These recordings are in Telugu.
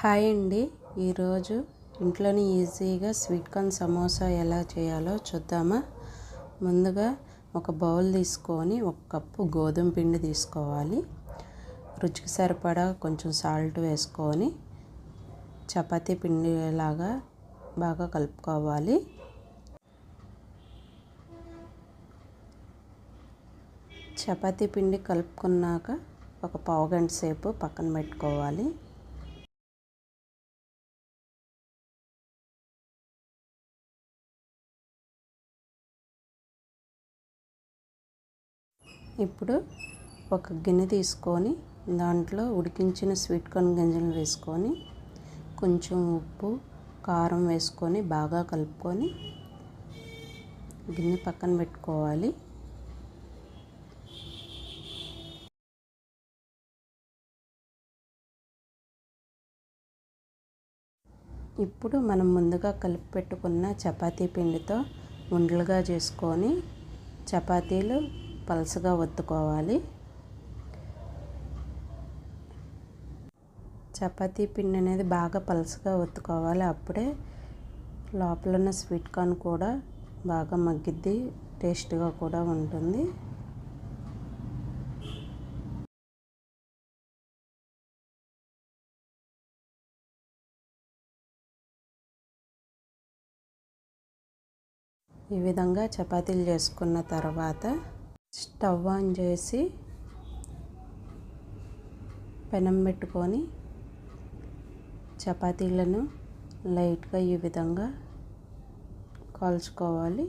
హాయ్ అండి. ఈరోజు ఇంట్లోనే ఈజీగా స్వీట్ కార్న్ సమోసా ఎలా చేయాలో చూద్దామా? ముందుగా ఒక బౌల్ తీసుకొని ఒక కప్పు గోధుమ పిండి తీసుకోవాలి. రుచికి సరిపడా కొంచెం సాల్ట్ వేసుకొని చపాతీ పిండి లాగా బాగా కలుపుకోవాలి. చపాతీ పిండి కలుపుకున్నాక ఒక పావు గంట సేపు పక్కన పెట్టుకోవాలి. ఇప్పుడు ఒక గిన్నె తీసుకొని దాంట్లో ఉడికించిన స్వీట్ కార్న్ గింజలు వేసుకొని కొంచెం ఉప్పు కారం వేసుకొని బాగా కలుపుకొని గిన్నె పక్కన పెట్టుకోవాలి. ఇప్పుడు మనం ముందుగా కలిపి పెట్టుకున్న చపాతీ పిండితో ఉండలుగా చేసుకొని చపాతీలు పలసగా ఒత్తుకోవాలి. చపాతీ పిండి అనేది బాగా పలసగా ఒత్తుకోవాలి. అప్పుడే లోపల ఉన్న స్వీట్ కార్న్ కూడా బాగా మగ్గిద్ది టేస్ట్గా కూడా ఉంటుంది. ఈ విధంగా చపాతీలు చేసుకున్న తర్వాత స్టవ్ ఆన్ చేసి పెనం పెట్టుకొని చపాతీలను లైట్గా ఈ విధంగా కాల్చుకోవాలి.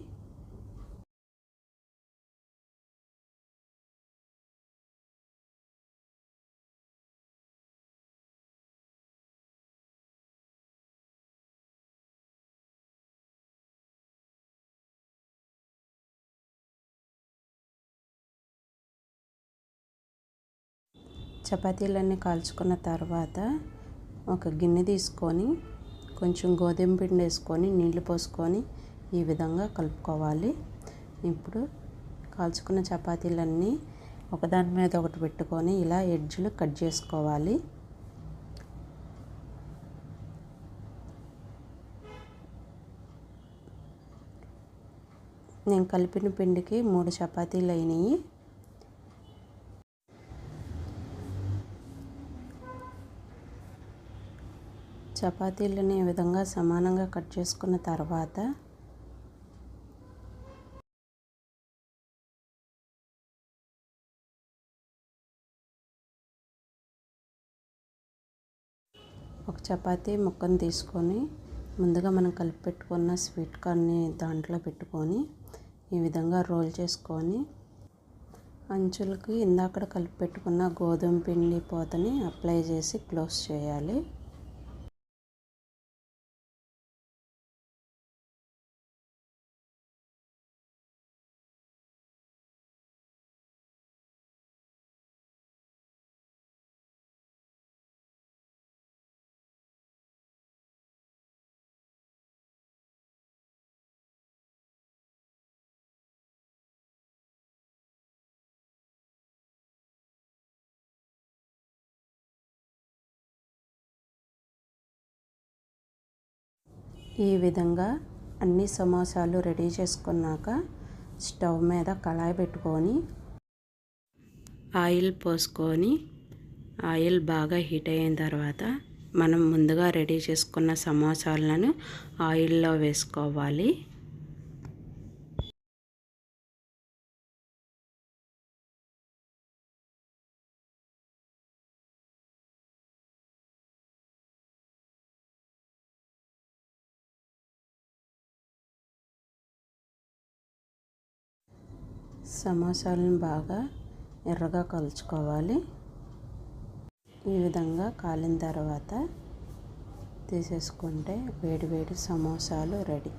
చపాతీలన్నీ కాల్చుకున్న తర్వాత ఒక గిన్నె తీసుకొని కొంచెం గోధుమ పిండి వేసుకొని నీళ్ళు పోసుకొని ఈ విధంగా కలుపుకోవాలి. ఇప్పుడు కాల్చుకున్న చపాతీలన్నీ ఒకదాని మీద ఒకటి పెట్టుకొని ఇలా ఎడ్జ్లు కట్ చేసుకోవాలి. నేను కలిపిన పిండికి మూడు చపాతీలు అయినాయి. చపాతీలని ఈ విధంగా సమానంగా కట్ చేసుకున్న తర్వాత ఒక చపాతీ ముక్కను తీసుకొని ముందుగా మనం కలిపి పెట్టుకున్న స్వీట్ కార్న్ని దాంట్లో పెట్టుకొని ఈ విధంగా రోల్ చేసుకొని అంచులకి ఇందాక కలిపి పెట్టుకున్న గోధుమ పిండి పోతని అప్లై చేసి క్లోజ్ చేయాలి. ఈ విధంగా అన్ని సమోసాలు రెడీ చేసుకున్నాక స్టవ్ మీద కళాయి పెట్టుకొని ఆయిల్ పోసుకొని ఆయిల్ బాగా హీట్ అయిన తర్వాత మనం ముందుగా రెడీ చేసుకున్న సమోసాలను ఆయిల్లో వేసుకోవాలి. సమోసాలను బాగా ఎర్రగా కలుచుకోవాలి. ఈ విధంగా కాలిన తర్వాత తీసేసుకుంటే వేడి వేడి సమోసాలు రెడీ.